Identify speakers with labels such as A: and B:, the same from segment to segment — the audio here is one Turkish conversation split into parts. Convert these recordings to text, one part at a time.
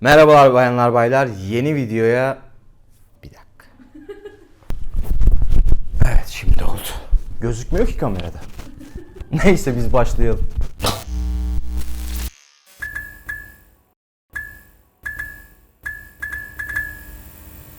A: Merhabalar bayanlar baylar. Yeni videoya... Bir dakika. Evet şimdi oldu. Gözükmüyor ki kamerada. Neyse biz başlayalım.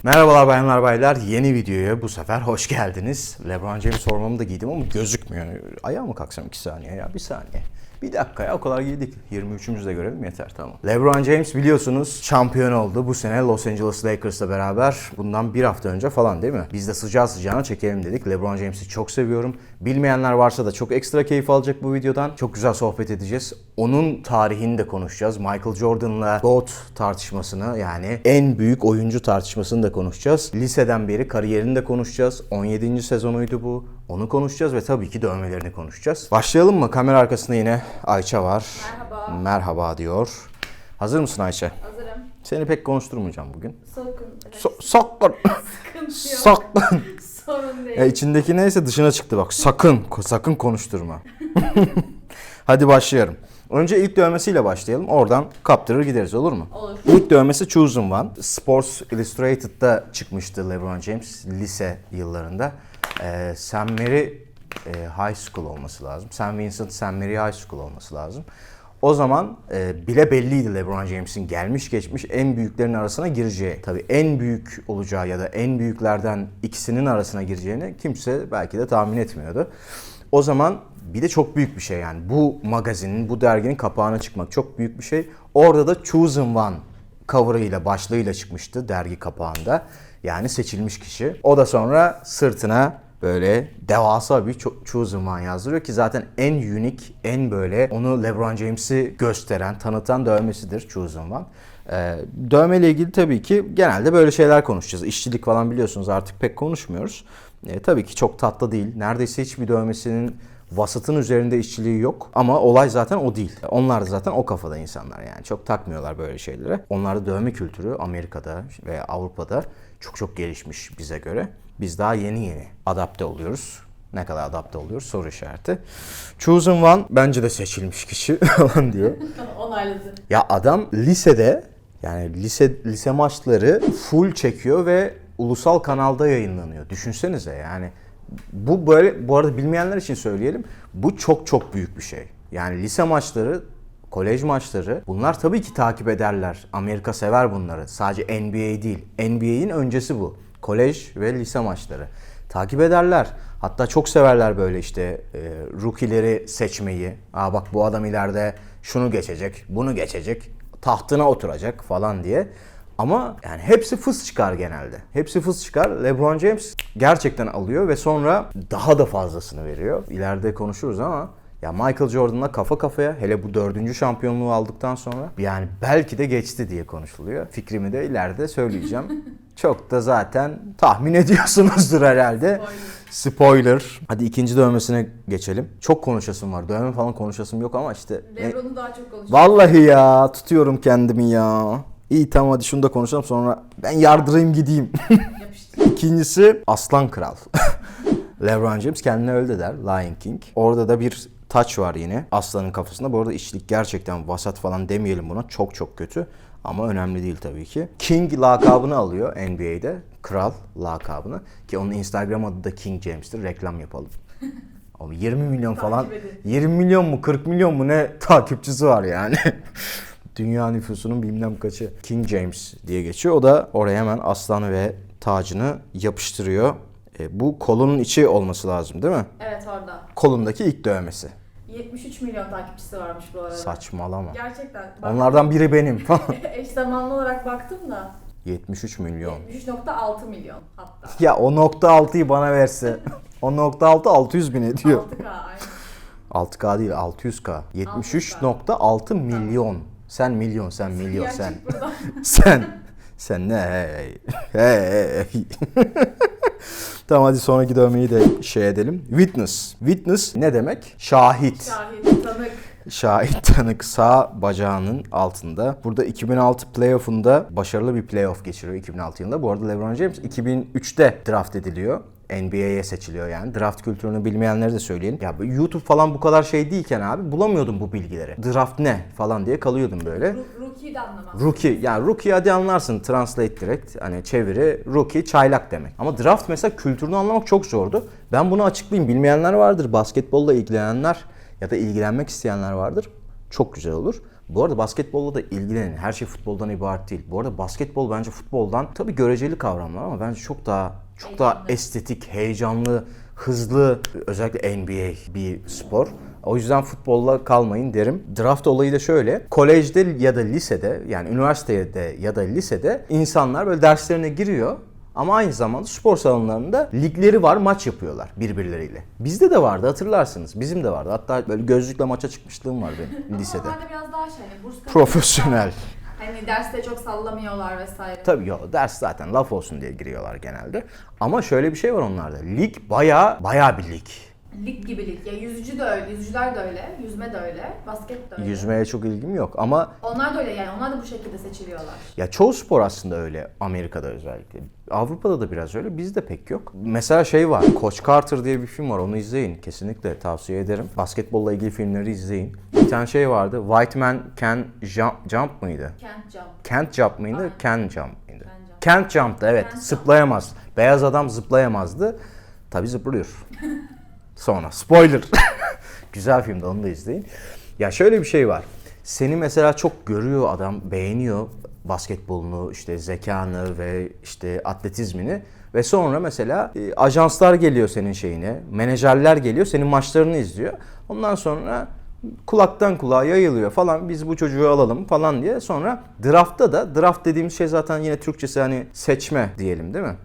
A: Merhabalar bayanlar baylar. Yeni videoya bu sefer hoş geldiniz. LeBron James formamı da giydim ama gözükmüyor. Ayağa mı kalksam 2 saniye ya? Bir saniye. Bir dakika ya o kadar giydik. 23'ümüzde görelim yeter tamam. LeBron James biliyorsunuz şampiyon oldu. Bu sene Los Angeles Lakers'la beraber bundan bir hafta önce falan değil mi? Biz de sıcağı sıcağına çekelim dedik. LeBron James'i çok seviyorum. Bilmeyenler varsa da çok ekstra keyif alacak bu videodan. Çok güzel sohbet edeceğiz. Onun tarihini de konuşacağız. Michael Jordan'la GOAT tartışmasını yani en büyük oyuncu tartışmasını da konuşacağız. Liseden beri kariyerini de konuşacağız. 17. sezonuydu bu. Onu konuşacağız ve tabii ki dövmelerini konuşacağız. Başlayalım mı? Kamera arkasında yine Ayça var.
B: Merhaba.
A: Merhaba diyor. Hazır mısın Ayça?
B: Hazırım.
A: Seni pek konuşturmayacağım bugün.
B: Sakın. Evet.
A: So- sakın.
B: Sıkıntı yok.
A: sakın.
B: Sorun değil.
A: Ya içindeki neyse dışına çıktı bak. Sakın, sakın konuşturma. Hadi başlayalım. Önce ilk dövmesiyle başlayalım. Oradan kaptırır gideriz olur mu?
B: Olur.
A: İlk dövmesi Chosen One. Sports Illustrated'da çıkmıştı LeBron James lise yıllarında. Ee, St. Mary e, High School olması lazım. St. Vincent St. Mary High School olması lazım. O zaman e, bile belliydi LeBron James'in gelmiş geçmiş en büyüklerin arasına gireceği. Tabii en büyük olacağı ya da en büyüklerden ikisinin arasına gireceğini kimse belki de tahmin etmiyordu. O zaman bir de çok büyük bir şey yani. Bu magazinin, bu derginin kapağına çıkmak çok büyük bir şey. Orada da Chosen One cover'ıyla, başlığıyla çıkmıştı dergi kapağında. Yani seçilmiş kişi. O da sonra sırtına böyle devasa bir Cho- Chosen One yazdırıyor ki zaten en unique, en böyle onu LeBron James'i gösteren, tanıtan dövmesidir Chosen One. Ee, dövmeyle ilgili tabii ki genelde böyle şeyler konuşacağız. İşçilik falan biliyorsunuz artık pek konuşmuyoruz. Ee, tabii ki çok tatlı değil. Neredeyse hiçbir dövmesinin vasıtın üzerinde işçiliği yok. Ama olay zaten o değil. Onlar da zaten o kafada insanlar yani. Çok takmıyorlar böyle şeylere. Onlarda dövme kültürü Amerika'da ve Avrupa'da çok çok gelişmiş bize göre. Biz daha yeni yeni adapte oluyoruz. Ne kadar adapte oluyoruz soru işareti. Chosen One bence de seçilmiş kişi falan diyor.
B: Onayladı.
A: Ya adam lisede yani lise lise maçları full çekiyor ve ulusal kanalda yayınlanıyor. Düşünsenize yani bu böyle bu arada bilmeyenler için söyleyelim. Bu çok çok büyük bir şey. Yani lise maçları kolej maçları bunlar tabii ki takip ederler. Amerika sever bunları. Sadece NBA değil. NBA'in öncesi bu. Kolej ve lise maçları. Takip ederler. Hatta çok severler böyle işte e, rookie'leri seçmeyi. Aa bak bu adam ileride şunu geçecek, bunu geçecek, tahtına oturacak falan diye. Ama yani hepsi fıs çıkar genelde. Hepsi fıs çıkar. LeBron James gerçekten alıyor ve sonra daha da fazlasını veriyor. İleride konuşuruz ama ya Michael Jordan'la kafa kafaya hele bu dördüncü şampiyonluğu aldıktan sonra yani belki de geçti diye konuşuluyor. Fikrimi de ileride söyleyeceğim. Çok da zaten tahmin ediyorsunuzdur herhalde. Spoiler. Hadi ikinci dövmesine geçelim. Çok konuşasım var. Dövme falan konuşasım yok ama işte.
B: Lebron'u daha çok konuşuyor.
A: Vallahi ya tutuyorum kendimi ya. İyi tamam hadi şunu da konuşalım sonra ben yardırayım gideyim. İkincisi Aslan Kral. LeBron James kendine öyle der. Lion King. Orada da bir taç var yine aslanın kafasında. Bu arada işçilik gerçekten vasat falan demeyelim buna. Çok çok kötü. Ama önemli değil tabii ki. King lakabını alıyor NBA'de. Kral lakabını. Ki onun Instagram adı da King James'tir. Reklam yapalım. Abi 20 milyon falan.
B: Takip edin.
A: 20 milyon mu 40 milyon mu ne takipçisi var yani. Dünya nüfusunun bilmem kaçı King James diye geçiyor. O da oraya hemen aslanı ve tacını yapıştırıyor. E, bu kolunun içi olması lazım değil mi?
B: Evet orada.
A: Kolundaki ilk dövmesi.
B: 73 milyon takipçisi varmış bu arada.
A: Saçmalama.
B: Gerçekten. Bak,
A: Onlardan biri benim.
B: eş zamanlı olarak baktım da
A: 73 milyon.
B: 73.6 milyon hatta.
A: Ya o nokta 6'yı bana verse. o nokta 6 600 bin ediyor.
B: 6K aynen.
A: 6K değil 600K. 73.6 milyon. Sen milyon sen milyon sen. Sen sen ne hey hey. Tamam hadi sonraki dövmeyi de şey edelim. Witness. Witness ne demek? Şahit.
B: Şahit, tanık.
A: Şahit tanık sağ bacağının altında. Burada 2006 playoff'unda başarılı bir playoff geçiriyor 2006 yılında. Bu arada LeBron James 2003'te draft ediliyor NBA'ye seçiliyor yani. Draft kültürünü bilmeyenlere de söyleyelim. Ya YouTube falan bu kadar şey değilken abi bulamıyordum bu bilgileri. Draft ne falan diye kalıyordum böyle.
B: Rookie'yi de anlamaz.
A: Rookie yani rookie hadi anlarsın translate direkt hani çeviri rookie çaylak demek. Ama draft mesela kültürünü anlamak çok zordu. Ben bunu açıklayayım. Bilmeyenler vardır. Basketbolla ilgilenenler ya da ilgilenmek isteyenler vardır. Çok güzel olur. Bu arada basketbolla da ilgilenin. Her şey futboldan ibaret değil. Bu arada basketbol bence futboldan tabii göreceli kavramlar ama bence çok daha çok daha
B: Heyecanlı.
A: estetik, heyecanlı, hızlı özellikle NBA bir spor. O yüzden futbolla kalmayın derim. Draft olayı da şöyle. Kolejde ya da lisede yani üniversitede ya da lisede insanlar böyle derslerine giriyor. Ama aynı zamanda spor salonlarında ligleri var, maç yapıyorlar birbirleriyle. Bizde de vardı hatırlarsınız. Bizim de vardı. Hatta böyle gözlükle maça çıkmışlığım var benim
B: Ama
A: lisede.
B: Normalde biraz daha şey hani burs.
A: Profesyonel.
B: Hani derste çok sallamıyorlar vesaire.
A: Tabii yo, ders zaten laf olsun diye giriyorlar genelde. Ama şöyle bir şey var onlarda. Lig bayağı bayağı bir lig.
B: Lig gibi lig. Ya yüzücü de öyle, yüzücüler de öyle, yüzme de öyle, basket de öyle.
A: Yüzmeye çok ilgim yok ama
B: Onlar da öyle yani onlar da bu şekilde seçiliyorlar.
A: ya çoğu spor aslında öyle Amerika'da özellikle. Avrupa'da da biraz öyle, bizde pek yok. Mesela şey var, Coach Carter diye bir film var, onu izleyin. Kesinlikle tavsiye ederim. Basketbolla ilgili filmleri izleyin. Bir tane şey vardı, White Man Can Jump, jump mıydı?
B: Kent jump.
A: Can't Jump mıydı? Can Jump mıydı?
B: Can jump.
A: Can't Jump'tı evet,
B: Can't jump.
A: zıplayamaz. Beyaz adam zıplayamazdı. Tabii zıplıyor. Sonra spoiler. Güzel filmdi onu da izleyin. Ya şöyle bir şey var. Seni mesela çok görüyor adam, beğeniyor basketbolunu, işte zekanı ve işte atletizmini ve sonra mesela e, ajanslar geliyor senin şeyine, menajerler geliyor, senin maçlarını izliyor. Ondan sonra kulaktan kulağa yayılıyor falan biz bu çocuğu alalım falan diye. Sonra draftta da draft dediğimiz şey zaten yine Türkçesi hani seçme diyelim değil mi?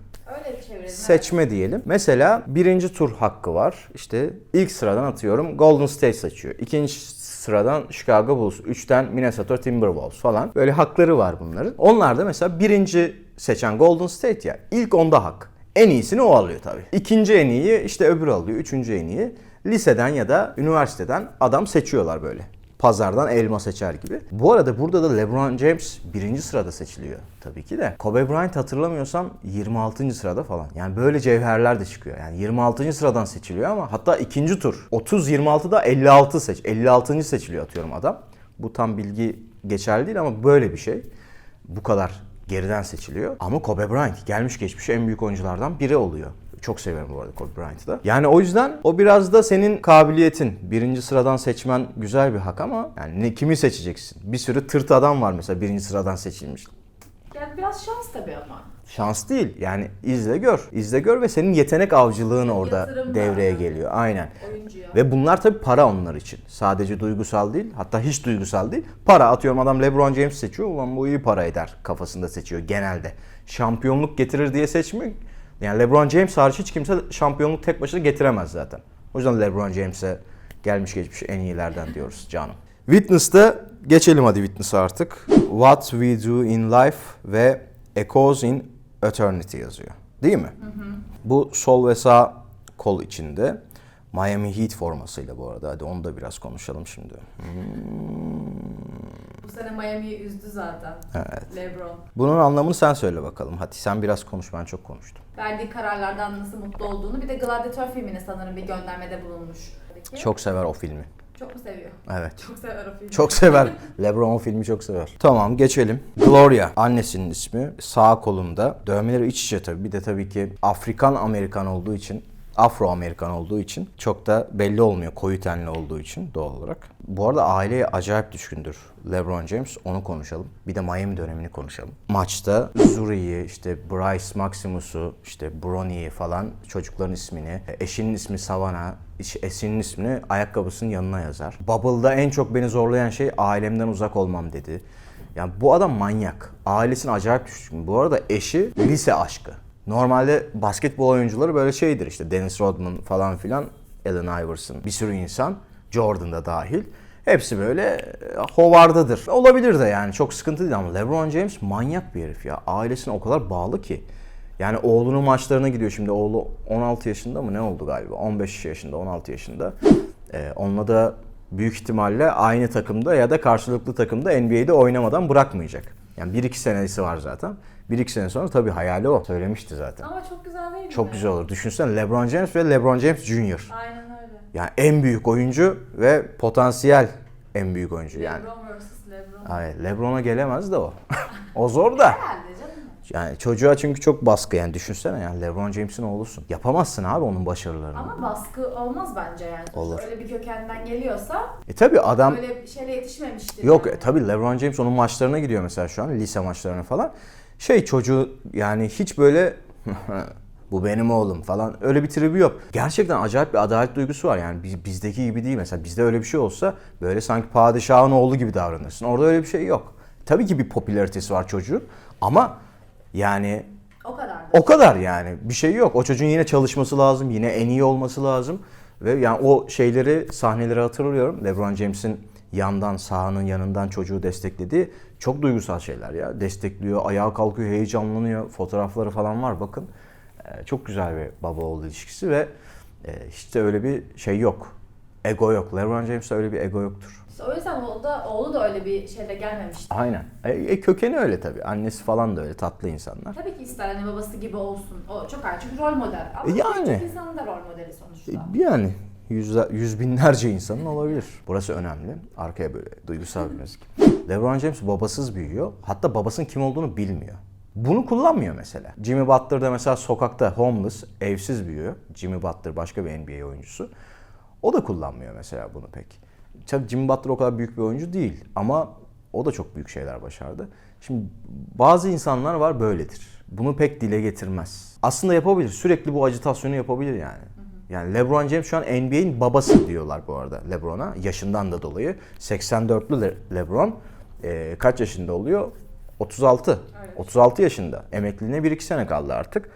A: Seçme diyelim. Mesela birinci tur hakkı var. İşte ilk sıradan atıyorum Golden State seçiyor. İkinci sıradan Chicago Bulls. Üçten Minnesota Timberwolves falan. Böyle hakları var bunların. Onlar da mesela birinci seçen Golden State ya. ilk onda hak. En iyisini o alıyor tabii. İkinci en iyi işte öbürü alıyor. Üçüncü en iyi. Liseden ya da üniversiteden adam seçiyorlar böyle pazardan elma seçer gibi. Bu arada burada da LeBron James birinci sırada seçiliyor tabii ki de. Kobe Bryant hatırlamıyorsam 26. sırada falan. Yani böyle cevherler de çıkıyor. Yani 26. sıradan seçiliyor ama hatta ikinci tur 30-26'da 56 seç. 56. seçiliyor atıyorum adam. Bu tam bilgi geçerli değil ama böyle bir şey. Bu kadar geriden seçiliyor. Ama Kobe Bryant gelmiş geçmiş en büyük oyunculardan biri oluyor. Çok severim bu arada Kobe Bryant'ı da. Yani o yüzden o biraz da senin kabiliyetin. Birinci sıradan seçmen güzel bir hak ama yani ne, kimi seçeceksin? Bir sürü tırt adam var mesela birinci sıradan seçilmiş.
B: Yani biraz şans tabii ama.
A: Şans değil yani izle gör. İzle gör ve senin yetenek avcılığın orada
B: Yatırım
A: devreye geliyor. Aynen.
B: Oyuncuya.
A: Ve bunlar tabii para onlar için. Sadece duygusal değil, hatta hiç duygusal değil. Para atıyorum adam LeBron James seçiyor. Ulan bu iyi para eder kafasında seçiyor genelde. Şampiyonluk getirir diye seçmiyor. Yani LeBron James hariç hiç kimse şampiyonluk tek başına getiremez zaten. O yüzden LeBron James'e gelmiş geçmiş en iyilerden diyoruz canım. Witness'ta geçelim hadi Witness'a artık. What We Do in Life ve Echoes in Eternity yazıyor. Değil mi? Bu sol ve sağ kol içinde. Miami Heat formasıyla bu arada. Hadi onu da biraz konuşalım şimdi.
B: Bu sene Miami'yi üzdü zaten.
A: Evet.
B: LeBron.
A: Bunun anlamını sen söyle bakalım. Hadi sen biraz konuş ben çok konuştum.
B: Verdiği kararlardan nasıl mutlu olduğunu bir de Gladiator filmine sanırım bir göndermede bulunmuş. Peki.
A: Çok sever o filmi.
B: Çok mu seviyor?
A: Evet.
B: Çok sever o filmi.
A: Çok sever. LeBron o filmi çok sever. Tamam geçelim. Gloria annesinin ismi. Sağ kolunda. Dövmeleri iç içe tabii. Bir de tabii ki Afrikan Amerikan olduğu için Afro Amerikan olduğu için çok da belli olmuyor koyu tenli olduğu için doğal olarak. Bu arada aileye acayip düşkündür LeBron James. Onu konuşalım. Bir de Miami dönemini konuşalım. Maçta Zuri'yi, işte Bryce Maximus'u, işte Bronny'yi falan çocukların ismini, eşinin ismi Savannah, eşinin ismini ayakkabısının yanına yazar. Bubble'da en çok beni zorlayan şey ailemden uzak olmam dedi. Yani bu adam manyak. Ailesine acayip düşkün. Bu arada eşi lise aşkı. Normalde basketbol oyuncuları böyle şeydir işte Dennis Rodman falan filan, Allen Iverson, bir sürü insan, Jordan da dahil. Hepsi böyle e, hovardadır. Olabilir de yani çok sıkıntı değil ama LeBron James manyak bir herif ya. Ailesine o kadar bağlı ki. Yani oğlunun maçlarına gidiyor şimdi. Oğlu 16 yaşında mı ne oldu galiba? 15 yaşında, 16 yaşında. Ee, onunla da büyük ihtimalle aynı takımda ya da karşılıklı takımda NBA'de oynamadan bırakmayacak. Yani 1-2 senesi var zaten. 1-2 sene sonra tabii hayali o. Söylemişti zaten.
B: Ama çok güzel değil mi?
A: Çok güzel olur. Düşünsene LeBron James ve LeBron James Jr.
B: Aynen öyle.
A: Yani en büyük oyuncu ve potansiyel en büyük oyuncu yani.
B: LeBron vs. LeBron.
A: Hayır, LeBron'a gelemez de o. o zor da.
B: Herhalde.
A: Yani çocuğa çünkü çok baskı yani düşünsene yani LeBron James'in oğlusun. Yapamazsın abi onun başarılarını.
B: Ama baskı olmaz bence yani.
A: Olur.
B: Öyle bir kökenden geliyorsa
A: E tabi adam
B: öyle bir şeyle yetişmemiştir.
A: yok
B: yani.
A: e, tabi LeBron James onun maçlarına gidiyor mesela şu an lise maçlarına falan. Şey çocuğu yani hiç böyle bu benim oğlum falan öyle bir tribi yok. Gerçekten acayip bir adalet duygusu var yani biz, bizdeki gibi değil mesela bizde öyle bir şey olsa böyle sanki padişahın oğlu gibi davranırsın. Orada öyle bir şey yok. Tabii ki bir popülaritesi var çocuğun ama yani
B: O kadar da.
A: o kadar yani bir şey yok. O çocuğun yine çalışması lazım, yine en iyi olması lazım. Ve yani o şeyleri, sahneleri hatırlıyorum. LeBron James'in yandan, sahanın yanından çocuğu desteklediği çok duygusal şeyler ya. Destekliyor, ayağa kalkıyor, heyecanlanıyor. Fotoğrafları falan var bakın. Ee, çok güzel bir baba oğul ilişkisi ve e, hiç de öyle bir şey yok. Ego yok. LeBron James'te öyle bir ego yoktur.
B: İşte o yüzden oğlu da, oğlu da öyle bir şeyle gelmemişti.
A: Aynen. E, e, kökeni öyle tabii. Annesi falan da öyle tatlı insanlar.
B: Tabii ki ister anne babası gibi olsun. O çok ayrı çünkü rol model. Ama
A: E yani.
B: birçok insanın da rol modeli sonuçta.
A: E, Yani yüz, yüz binlerce insanın olabilir. Burası önemli. Arkaya böyle duygusal bir müzik. LeBron James babasız büyüyor. Hatta babasının kim olduğunu bilmiyor. Bunu kullanmıyor mesela. Jimmy Butler da mesela sokakta homeless, evsiz büyüyor. Jimmy Butler başka bir NBA oyuncusu. O da kullanmıyor mesela bunu pek. Tabii Jimmy Butler o kadar büyük bir oyuncu değil ama o da çok büyük şeyler başardı. Şimdi bazı insanlar var böyledir. Bunu pek dile getirmez. Aslında yapabilir. Sürekli bu acitasyonu yapabilir yani. Yani LeBron James şu an NBA'in babası diyorlar bu arada LeBron'a. Yaşından da dolayı. 84'lü Le- LeBron. Ee, kaç yaşında oluyor? 36.
B: Evet.
A: 36 yaşında. Emekliliğine 1-2 sene kaldı artık.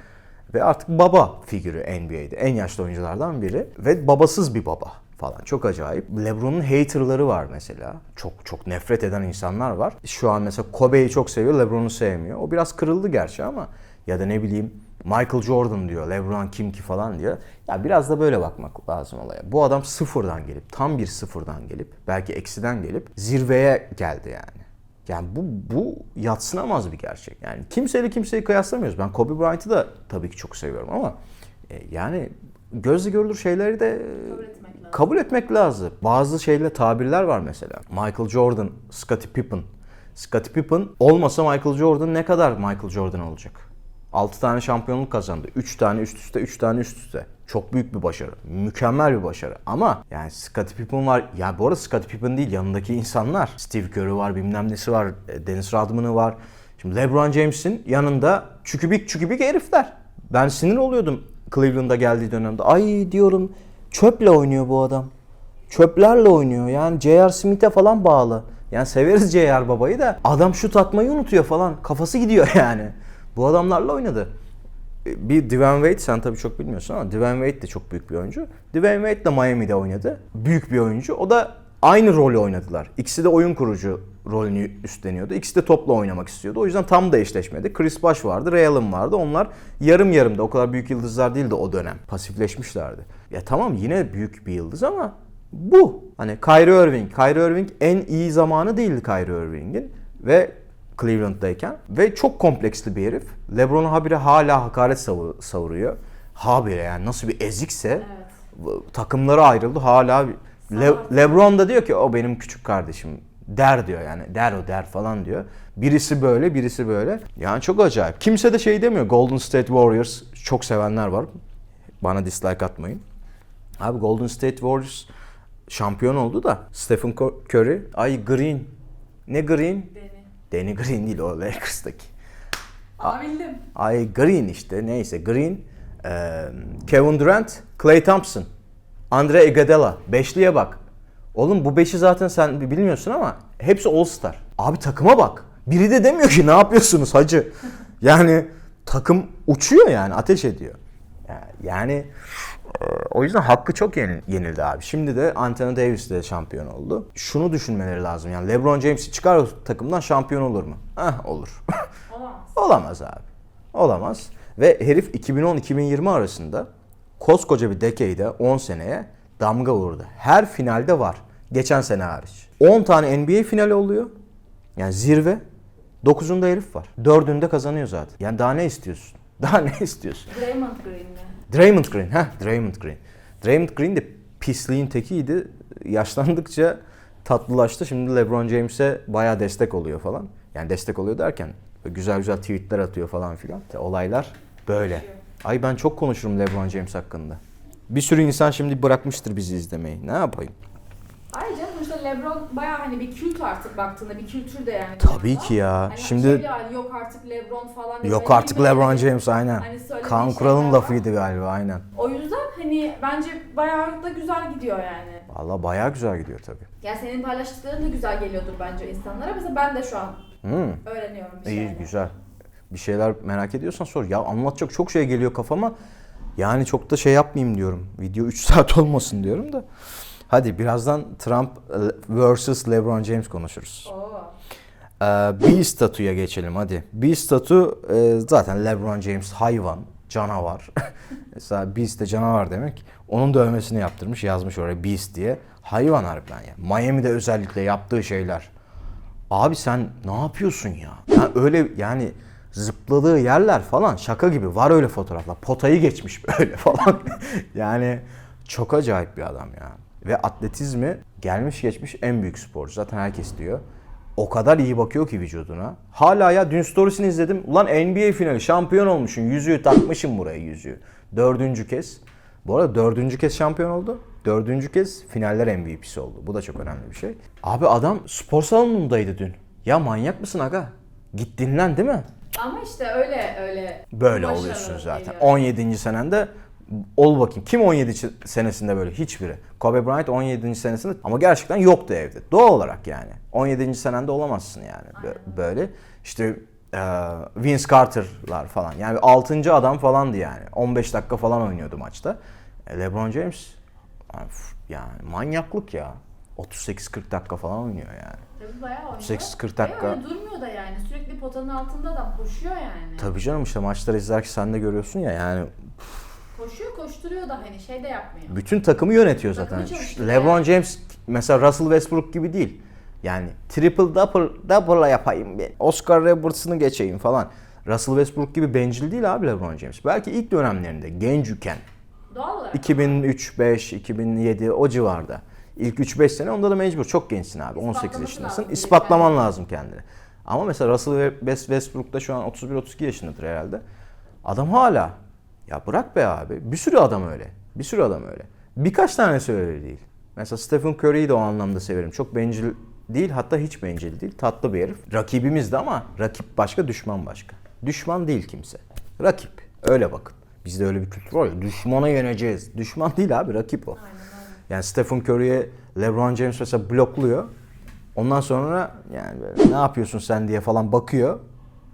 A: Ve artık baba figürü NBA'de. En yaşlı oyunculardan biri. Ve babasız bir baba falan. Çok acayip. LeBron'un haterları var mesela. Çok çok nefret eden insanlar var. Şu an mesela Kobe'yi çok seviyor, LeBron'u sevmiyor. O biraz kırıldı gerçi ama ya da ne bileyim Michael Jordan diyor, LeBron kim ki falan diyor. Ya biraz da böyle bakmak lazım olaya. Bu adam sıfırdan gelip, tam bir sıfırdan gelip, belki eksiden gelip zirveye geldi yani. Yani bu, bu yatsınamaz bir gerçek. Yani kimseyle kimseyi kıyaslamıyoruz. Ben Kobe Bryant'ı da tabii ki çok seviyorum ama e, yani gözle görülür şeyleri de
B: Kabul etmek lazım.
A: Bazı şeyle tabirler var mesela. Michael Jordan, Scottie Pippen. Scottie Pippen olmasa Michael Jordan ne kadar Michael Jordan olacak? 6 tane şampiyonluk kazandı. 3 tane üst üste, 3 tane üst üste. Çok büyük bir başarı. Mükemmel bir başarı. Ama yani Scottie Pippen var. Ya bu arada Scottie Pippen değil yanındaki insanlar. Steve Curry var, bilmem nesi var. e, Dennis Rodman'ı var. Şimdi LeBron James'in yanında çükübik çükübik herifler. Ben sinir oluyordum Cleveland'a geldiği dönemde. Ay diyorum çöple oynuyor bu adam. Çöplerle oynuyor. Yani J.R. Smith'e falan bağlı. Yani severiz J.R. babayı da adam şut atmayı unutuyor falan. Kafası gidiyor yani. Bu adamlarla oynadı. E, Bir Dwayne Wade sen tabii çok bilmiyorsun ama Dwayne Wade de çok büyük bir oyuncu. Dwayne Wade de Miami'de oynadı. Büyük bir oyuncu. O da aynı rolü oynadılar. İkisi de oyun kurucu rolünü üstleniyordu. İkisi de topla oynamak istiyordu. O yüzden tam da eşleşmedi. Chris Bosh vardı, Ray Allen vardı. Onlar yarım yarımda. O kadar büyük yıldızlar değildi o dönem. Pasifleşmişlerdi. Ya tamam yine büyük bir yıldız ama bu. Hani Kyrie Irving. Kyrie Irving en iyi zamanı değildi Kyrie Irving'in. Ve Cleveland'dayken. Ve çok kompleksli bir herif. LeBron'a habire hala hakaret savu- savuruyor. Habire yani nasıl bir ezikse
B: Evet.
A: takımları ayrıldı hala Le- LeBron da diyor ki o benim küçük kardeşim der diyor yani der o der falan diyor. Birisi böyle birisi böyle. Yani çok acayip. Kimse de şey demiyor. Golden State Warriors çok sevenler var. Bana dislike atmayın. Abi Golden State Warriors şampiyon oldu da Stephen Curry ay Green ne Green?
B: Beni.
A: Danny Green değil o Lakers'taki.
B: Bildim.
A: Ay Green işte neyse Green, Kevin Durant, Klay Thompson, Andre Iguodala. Beşliye bak. Oğlum bu beşi zaten sen bilmiyorsun ama hepsi All Star. Abi takıma bak. Biri de demiyor ki ne yapıyorsunuz hacı. Yani takım uçuyor yani ateş ediyor. Ya- Yani e, o yüzden hakkı çok yenil- yenildi abi. Şimdi de Anthony Davis de şampiyon oldu. Şunu düşünmeleri lazım yani LeBron James'i çıkar takımdan şampiyon olur mu? Heh olur.
B: Olamaz.
A: Olamaz abi. Olamaz. Ve herif 2010-2020 arasında koskoca bir decade'e 10 seneye damga vurdu. Her finalde var. Geçen sene hariç. 10 tane NBA finali oluyor. Yani zirve. Dokuzunda herif var. Dördünde kazanıyor zaten. Yani daha ne istiyorsun? Daha ne istiyorsun?
B: Draymond Green mi?
A: Draymond Green. ha Draymond Green. Draymond Green de pisliğin tekiydi. Yaşlandıkça tatlılaştı. Şimdi LeBron James'e bayağı destek oluyor falan. Yani destek oluyor derken güzel güzel tweetler atıyor falan filan. Olaylar böyle. Ay ben çok konuşurum LeBron James hakkında. Bir sürü insan şimdi bırakmıştır bizi izlemeyi. Ne yapayım?
B: LeBron bayağı hani bir kült artık baktığında bir kültür de yani.
A: Tabii ki ya.
B: Hani
A: Şimdi-
B: şey hani yok artık LeBron falan.
A: Yok artık LeBron James aynen.
B: Hani
A: Kaan Kural'ın lafıydı galiba aynen.
B: O yüzden hani bence bayağı da güzel gidiyor yani.
A: Valla bayağı güzel gidiyor tabii.
B: Ya senin paylaştıkların da güzel geliyordur bence insanlara. Mesela ben de şu an
A: Hmm.
B: öğreniyorum bir
A: İyi
B: şeyler.
A: güzel. Bir şeyler merak ediyorsan sor. Ya anlatacak çok şey geliyor kafama. Yani çok da şey yapmayayım diyorum. Video 3 saat olmasın diyorum da. Hadi birazdan Trump e, vs. LeBron James konuşuruz.
B: Oo.
A: Ee, B statuya geçelim hadi. B statu e, zaten LeBron James hayvan, canavar. Mesela Beast de canavar demek. Onun dövmesini yaptırmış yazmış oraya Beast diye. Hayvan harbiden ya. Miami'de özellikle yaptığı şeyler. Abi sen ne yapıyorsun ya? ya öyle yani zıpladığı yerler falan şaka gibi. Var öyle fotoğraflar. Potayı geçmiş böyle falan. yani çok acayip bir adam ya. Ve atletizmi gelmiş geçmiş en büyük sporcu. Zaten herkes diyor. O kadar iyi bakıyor ki vücuduna. Hala ya dün storiesini izledim. Ulan NBA finali şampiyon olmuşsun. Yüzüğü takmışım buraya yüzüğü. Dördüncü kez. Bu arada dördüncü kez şampiyon oldu. Dördüncü kez finaller MVP'si oldu. Bu da çok önemli bir şey. Abi adam spor salonundaydı dün. Ya manyak mısın aga? Git dinlen değil mi?
B: Ama işte öyle öyle.
A: Böyle oluyorsun zaten.
B: geliyor.
A: 17. senende ol bakayım. Kim 17 çi- senesinde böyle? Hiçbiri. Kobe Bryant 17. senesinde ama gerçekten yoktu evde. Doğal olarak yani. 17. senende olamazsın yani. Bö- Böyle. İşte Vince Carter'lar falan. Yani 6. adam falandı yani. 15 dakika falan oynuyordu maçta. E, LeBron James yani, manyaklık ya. 38-40 dakika falan oynuyor yani.
B: Tabii bayağı oynuyor.
A: 8-40
B: Ve
A: dakika.
B: öyle durmuyor da yani. Sürekli potanın altında adam koşuyor yani.
A: Tabii canım işte maçları izlerken sen de görüyorsun ya yani
B: Koşuyor koşturuyor da hani şey de yapmıyor.
A: bütün takımı yönetiyor
B: Takımı
A: zaten.
B: çalıştırıyor
A: LeBron
B: yani.
A: James mesela Russell Westbrook gibi değil. Yani triple double double'la yapayım ben. Oscar Robertson'ı geçeyim falan. Russell Westbrook gibi bencil değil abi LeBron James. Belki ilk dönemlerinde gencüken
B: Doğal olarak.
A: 2003, 5, 2007 o civarda. İlk 3-5 sene onda da mecbur. Çok gençsin abi. 18
B: İspatlaması
A: yaşındasın.
B: lazım.
A: İspatlaman lazım kendini. Ama mesela Russell West- Westbrook da şu an 31-32 yaşındadır herhalde. Adam hala. Ya bırak be abi. Bir sürü adam öyle. Bir sürü adam öyle. Birkaç tanesi öyle değil. Mesela Stephen Curry'yi de o anlamda severim. Çok bencil değil hatta hiç bencil değil. Tatlı bir herif. Rakibimiz de ama rakip başka düşman başka. Düşman değil kimse. Rakip. Öyle bakın. Bizde öyle bir kültür var ya. Düşmana yeneceğiz. Düşman değil abi rakip o. Yani Stephen Curry'e LeBron James mesela blokluyor. Ondan sonra yani böyle, ne yapıyorsun sen diye falan bakıyor.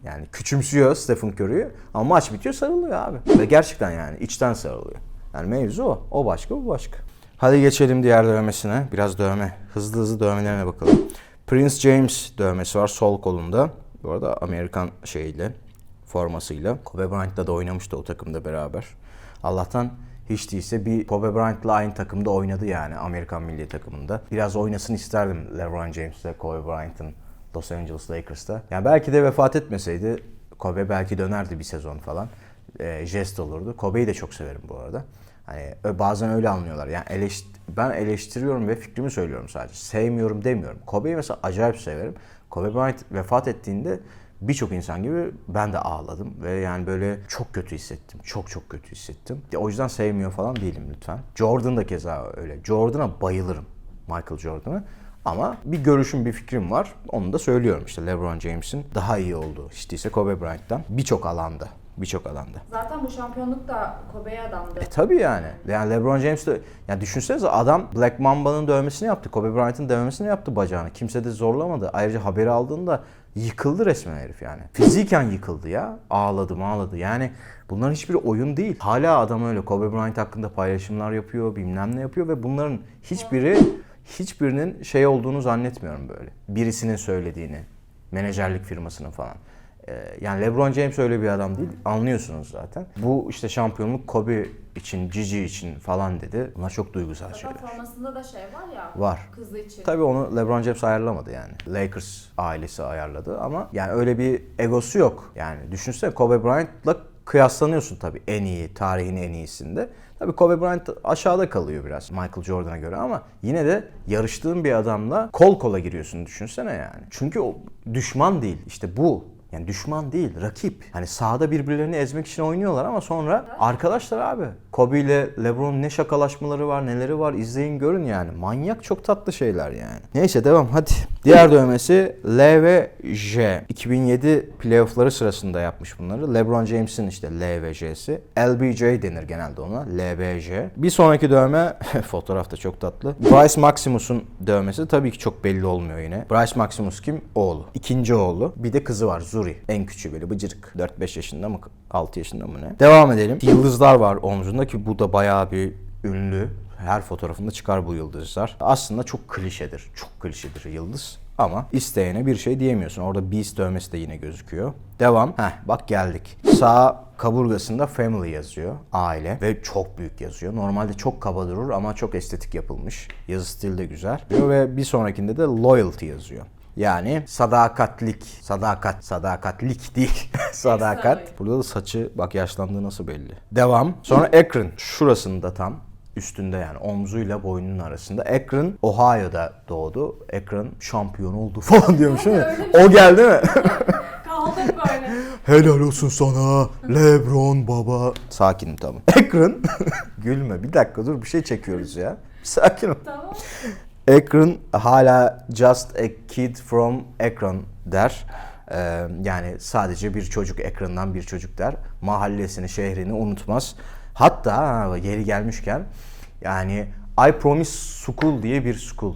A: Yani küçümsüyor Stephen Curry'yi ama maç bitiyor sarılıyor abi. Ve gerçekten yani içten sarılıyor. Yani mevzu o. O başka bu başka. Hadi geçelim diğer dövmesine. Biraz dövme. Hızlı hızlı dövmelerine bakalım. Prince James dövmesi var sol kolunda. Bu arada Amerikan şeyiyle, formasıyla. Kobe Bryant'la da oynamıştı o takımda beraber. Allah'tan hiç değilse bir Kobe Bryant'la aynı takımda oynadı yani Amerikan milli takımında. Biraz oynasın isterdim LeBron James'le Kobe Bryant'ın Los Angeles Lakers'ta. Yani belki de vefat etmeseydi Kobe belki dönerdi bir sezon falan. E, jest olurdu. Kobe'yi de çok severim bu arada. Hani bazen öyle anlıyorlar. Yani eleşt- ben eleştiriyorum ve fikrimi söylüyorum sadece. Sevmiyorum demiyorum. Kobe'yi mesela acayip severim. Kobe Bryant vefat ettiğinde birçok insan gibi ben de ağladım ve yani böyle çok kötü hissettim. Çok çok kötü hissettim. O yüzden sevmiyor falan değilim lütfen. Jordan da keza öyle. Jordan'a bayılırım. Michael Jordan'a. Ama bir görüşüm, bir fikrim var. Onu da söylüyorum işte LeBron James'in daha iyi olduğu. İşte değilse Kobe Bryant'tan birçok alanda. Birçok alanda.
B: Zaten bu şampiyonluk da Kobe'ye adamdı.
A: E tabii yani. Yani LeBron James de yani düşünsenize adam Black Mamba'nın dövmesini yaptı. Kobe Bryant'ın dövmesini yaptı bacağını. Kimse de zorlamadı. Ayrıca haberi aldığında yıkıldı resmen herif yani. Fiziken yıkıldı ya. Ağladı ağladı. Yani bunların hiçbiri oyun değil. Hala adam öyle Kobe Bryant hakkında paylaşımlar yapıyor, bilmem ne yapıyor ve bunların hiçbiri hiçbirinin şey olduğunu zannetmiyorum böyle. Birisinin söylediğini, menajerlik firmasının falan. Ee, yani LeBron James öyle bir adam değil. Anlıyorsunuz zaten. Bu işte şampiyonluk Kobe için, Gigi için falan dedi. Bunlar çok duygusal
B: Zaten
A: şeyler.
B: formasında da şey var ya.
A: Var.
B: Kızı için.
A: Tabii onu LeBron James ayarlamadı yani. Lakers ailesi ayarladı ama yani öyle bir egosu yok. Yani düşünsene Kobe Bryant'la kıyaslanıyorsun tabii en iyi, tarihin en iyisinde. Tabii Kobe Bryant aşağıda kalıyor biraz Michael Jordan'a göre ama yine de yarıştığın bir adamla kol kola giriyorsun düşünsene yani. Çünkü o düşman değil. İşte bu yani düşman değil, rakip. Hani sahada birbirlerini ezmek için oynuyorlar ama sonra arkadaşlar abi. Kobe ile LeBron'un ne şakalaşmaları var, neleri var izleyin görün yani. Manyak çok tatlı şeyler yani. Neyse devam hadi. Diğer dövmesi L ve J. 2007 playoffları sırasında yapmış bunları. LeBron James'in işte L ve J'si. LBJ denir genelde ona. LBJ. Bir sonraki dövme fotoğrafta çok tatlı. Bryce Maximus'un dövmesi tabii ki çok belli olmuyor yine. Bryce Maximus kim? Oğlu. İkinci oğlu. Bir de kızı var Zuri. En küçüğü böyle bıcırık. 4-5 yaşında mı? 6 yaşında mı ne? Devam edelim. Yıldızlar var omzunda ki bu da bayağı bir ünlü. Her fotoğrafında çıkar bu yıldızlar. Aslında çok klişedir. Çok klişedir yıldız. Ama isteyene bir şey diyemiyorsun. Orada Beast dövmesi de yine gözüküyor. Devam. Heh bak geldik. Sağ kaburgasında family yazıyor. Aile. Ve çok büyük yazıyor. Normalde çok kaba durur ama çok estetik yapılmış. Yazı stili de güzel. Ve bir sonrakinde de loyalty yazıyor. Yani sadakatlik, sadakat, sadakatlik değil, sadakat. Burada da saçı bak yaşlandığı nasıl belli. Devam. Sonra Akron şurasında tam üstünde yani omzuyla boynunun arasında. Akron Ohio'da doğdu. Akron şampiyon oldu falan diyormuş değil mi? O geldi mi?
B: Kaldık böyle.
A: Helal olsun sana Lebron baba. Sakinim tamam. Akron gülme bir dakika dur bir şey çekiyoruz ya. Sakin ol.
B: tamam.
A: Akron hala just a kid from Akron der. Ee, yani sadece bir çocuk Akron'dan bir çocuk der. Mahallesini, şehrini unutmaz. Hatta ha, yeri gelmişken yani I Promise School diye bir school.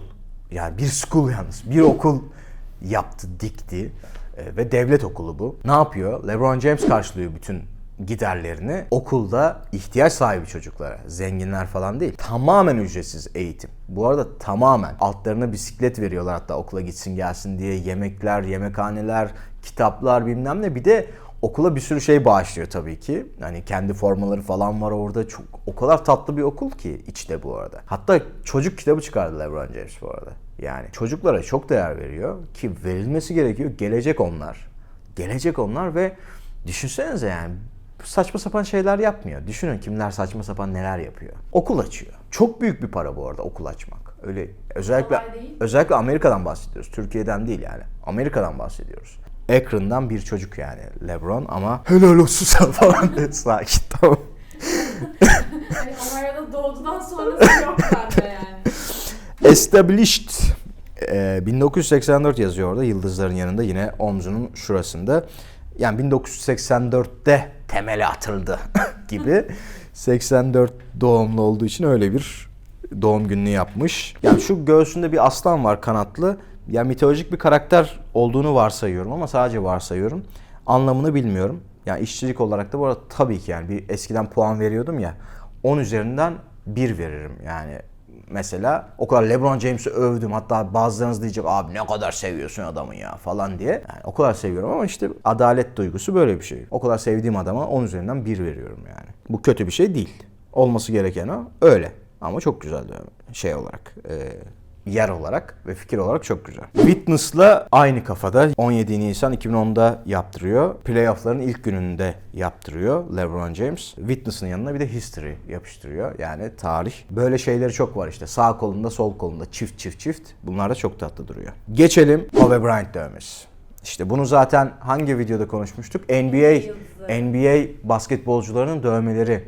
A: Yani bir school yalnız. Bir okul yaptı, dikti. Ee, ve devlet okulu bu. Ne yapıyor? LeBron James karşılıyor bütün giderlerini okulda ihtiyaç sahibi çocuklara, zenginler falan değil. Tamamen ücretsiz eğitim. Bu arada tamamen altlarına bisiklet veriyorlar hatta okula gitsin gelsin diye yemekler, yemekhaneler, kitaplar bilmem ne. Bir de okula bir sürü şey bağışlıyor tabii ki. Hani kendi formaları falan var orada. Çok o kadar tatlı bir okul ki içte bu arada. Hatta çocuk kitabı çıkardı LeBron James bu arada. Yani çocuklara çok değer veriyor ki verilmesi gerekiyor. Gelecek onlar. Gelecek onlar ve düşünsenize yani saçma sapan şeyler yapmıyor. Düşünün kimler saçma sapan neler yapıyor. Okul açıyor. Çok büyük bir para bu arada okul açmak. Öyle özellikle özellikle Amerika'dan bahsediyoruz. Türkiye'den değil yani. Amerika'dan bahsediyoruz. Akron'dan bir çocuk yani LeBron ama helal olsun sana falan dedi sakin tamam.
B: Hani Amerika'da doğdudan sonrası yok bende yani.
A: Established. Ee, 1984 yazıyor orada yıldızların yanında yine omzunun şurasında. Yani 1984'te temeli atıldı gibi. 84 doğumlu olduğu için öyle bir doğum gününü yapmış. Yani şu göğsünde bir aslan var kanatlı. Yani mitolojik bir karakter olduğunu varsayıyorum ama sadece varsayıyorum. Anlamını bilmiyorum. Yani işçilik olarak da bu arada tabii ki yani bir eskiden puan veriyordum ya. 10 üzerinden 1 veririm yani mesela o kadar LeBron James'i övdüm. Hatta bazılarınız diyecek abi ne kadar seviyorsun adamı ya falan diye. Yani o kadar seviyorum ama işte adalet duygusu böyle bir şey. O kadar sevdiğim adama 10 üzerinden 1 veriyorum yani. Bu kötü bir şey değil. Olması gereken o. Öyle. Ama çok güzel şey olarak. e, yer olarak ve fikir olarak çok güzel. Witness'la aynı kafada 17 Nisan 2010'da yaptırıyor. Playoff'ların ilk gününde yaptırıyor LeBron James. Witness'ın yanına bir de history yapıştırıyor. Yani tarih. Böyle şeyleri çok var işte. Sağ kolunda, sol kolunda çift çift çift. Bunlar da çok tatlı duruyor. Geçelim Kobe Bryant dövmesi. İşte bunu zaten hangi videoda konuşmuştuk? NBA. NBA basketbolcularının dövmeleri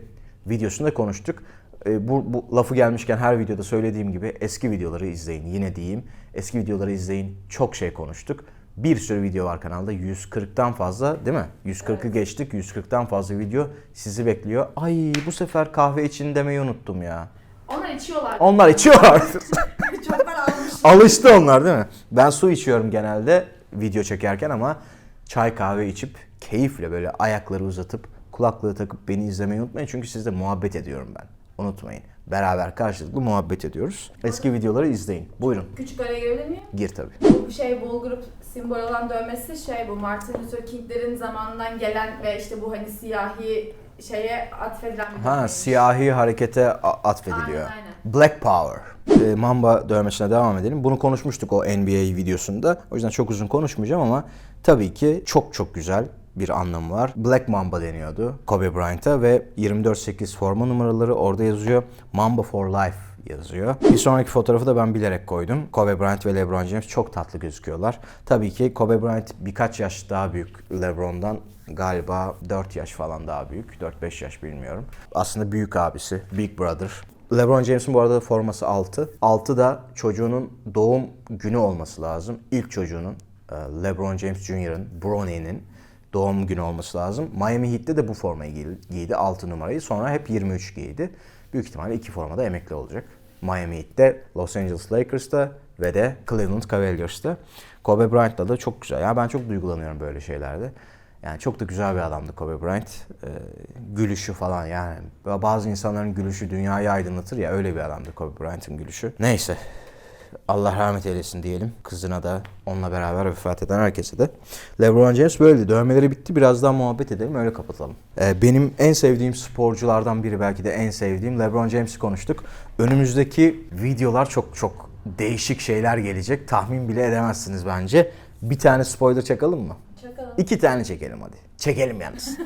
A: videosunda konuştuk. E, bu, bu lafı gelmişken her videoda söylediğim gibi eski videoları izleyin. Yine diyeyim. Eski videoları izleyin. Çok şey konuştuk. Bir sürü video var kanalda. 140'tan fazla değil mi? 140'ı geçtik. 140'tan fazla video sizi bekliyor. Ay bu sefer kahve için demeyi unuttum ya.
B: Onlar içiyorlar.
A: Onlar.
B: Çoktan almış.
A: Alıştı onlar değil mi? Ben su içiyorum genelde video çekerken ama çay kahve içip keyifle böyle ayakları uzatıp kulaklığı takıp beni izlemeyi unutmayın. Çünkü sizle muhabbet ediyorum ben. Unutmayın. Beraber karşılıklı muhabbet ediyoruz. Eski videoları izleyin. Buyurun.
B: Küçük araya girebilir miyim?
A: Gir tabii.
B: Bu şey Bol Grup simbol olan dövmesi şey bu Martin Luther King'lerin zamanından gelen ve işte bu hani siyahi şeye atfedilen bir
A: Ha
B: dövmeymiş.
A: siyahi harekete a- atfediliyor.
B: Aynen, aynen.
A: Black Power. Ee, Mamba dövmesine devam edelim. Bunu konuşmuştuk o NBA videosunda. O yüzden çok uzun konuşmayacağım ama tabii ki çok çok güzel bir anlamı var. Black Mamba deniyordu Kobe Bryant'a ve 24-8 forma numaraları orada yazıyor. Mamba for Life yazıyor. Bir sonraki fotoğrafı da ben bilerek koydum. Kobe Bryant ve LeBron James çok tatlı gözüküyorlar. Tabii ki Kobe Bryant birkaç yaş daha büyük LeBron'dan galiba 4 yaş falan daha büyük. 4-5 yaş bilmiyorum. Aslında büyük abisi, Big Brother. LeBron James'in bu arada forması 6. 6 da çocuğunun doğum günü olması lazım. İlk çocuğunun e, LeBron James Jr.'ın, Bronny'nin doğum günü olması lazım. Miami Heat'te de bu formayı giy- giydi 6 numarayı. Sonra hep 23 giydi. Büyük ihtimalle iki formada emekli olacak. Miami Heat'te, Los Angeles Lakers'ta ve de Cleveland Cavaliers'ta. Kobe Bryant'la da çok güzel. Ya ben çok duygulanıyorum böyle şeylerde. Yani çok da güzel bir adamdı Kobe Bryant. Ee, gülüşü falan yani. Bazı insanların gülüşü dünyayı aydınlatır ya öyle bir adamdı Kobe Bryant'ın gülüşü. Neyse. Allah rahmet eylesin diyelim. Kızına da onunla beraber vefat eden herkese de. LeBron James böyleydi. Dövmeleri bitti. Biraz daha muhabbet edelim. Öyle kapatalım. Ee, benim en sevdiğim sporculardan biri belki de en sevdiğim LeBron James'i konuştuk. Önümüzdeki videolar çok çok değişik şeyler gelecek. Tahmin bile edemezsiniz bence. Bir tane spoiler çakalım mı?
B: Çakalım.
A: İki tane çekelim hadi. Çekelim yalnız.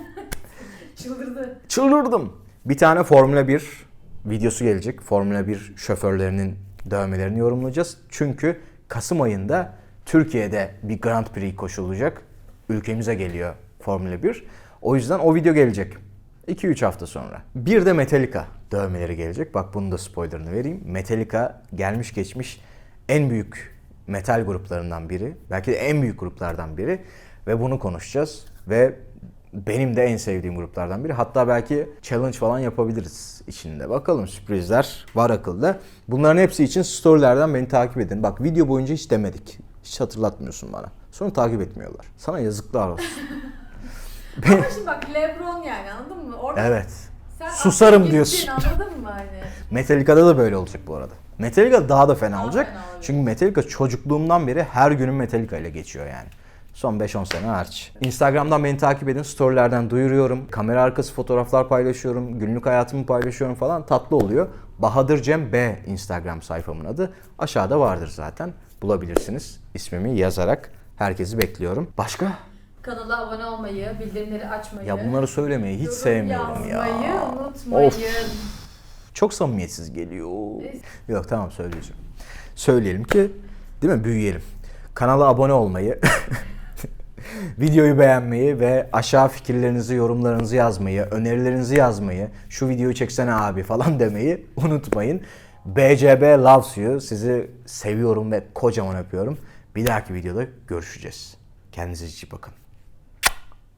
B: Çıldırdı.
A: Çıldırdım. Bir tane Formula 1 videosu gelecek. Formula 1 şoförlerinin dövmelerini yorumlayacağız. Çünkü Kasım ayında Türkiye'de bir Grand Prix koşulacak. Ülkemize geliyor Formula 1. O yüzden o video gelecek. 2-3 hafta sonra. Bir de Metallica dövmeleri gelecek. Bak bunun da spoilerını vereyim. Metallica gelmiş geçmiş en büyük metal gruplarından biri. Belki de en büyük gruplardan biri. Ve bunu konuşacağız. Ve benim de en sevdiğim gruplardan biri. Hatta belki challenge falan yapabiliriz içinde. Bakalım sürprizler var akılda. Bunların hepsi için storylerden beni takip edin. Bak video boyunca hiç demedik. Hiç hatırlatmıyorsun bana. Sonra takip etmiyorlar. Sana yazıklar olsun.
B: Ama şimdi bak Lebron yani anladın mı? Orada
A: evet.
B: sen
A: Susarım diyorsun.
B: Anladın mı hani?
A: Metallica'da da böyle olacak bu arada. Metallica daha da fena
B: Daha
A: olacak.
B: fena olacak.
A: Çünkü Metallica çocukluğumdan beri her günüm Metallica ile geçiyor yani. Son 5-10 sene hariç. Instagram'dan beni takip edin. Storylerden duyuruyorum. Kamera arkası fotoğraflar paylaşıyorum. Günlük hayatımı paylaşıyorum falan. Tatlı oluyor. Bahadır Cem B Instagram sayfamın adı. Aşağıda vardır zaten. Bulabilirsiniz. İsmimi yazarak. Herkesi bekliyorum. Başka?
B: Kanala abone olmayı, bildirimleri açmayı.
A: Ya bunları söylemeyi hiç
B: yorum
A: sevmiyorum ya.
B: yazmayı unutmayın.
A: Of. Çok samimiyetsiz geliyor. Yok tamam söyleyeceğim. Söyleyelim ki değil mi büyüyelim. Kanala abone olmayı, videoyu beğenmeyi ve aşağı fikirlerinizi, yorumlarınızı yazmayı, önerilerinizi yazmayı, şu videoyu çeksene abi falan demeyi unutmayın. BCB loves you. Sizi seviyorum ve kocaman öpüyorum. Bir dahaki videoda görüşeceğiz. Kendinize iyi bakın.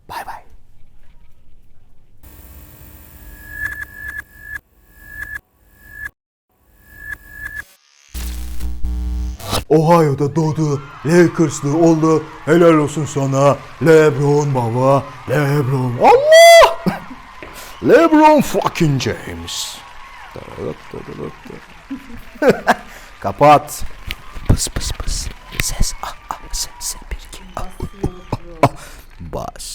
A: Bay bay. Ohio'da doğdu, Lakers'lı oldu. Helal olsun sana LeBron baba, LeBron. Allah! LeBron fucking James. Kapat. Pıs pıs pıs. Ses ah ah ses ses bir iki ah,
B: uh, uh ah, ah.
A: Bas.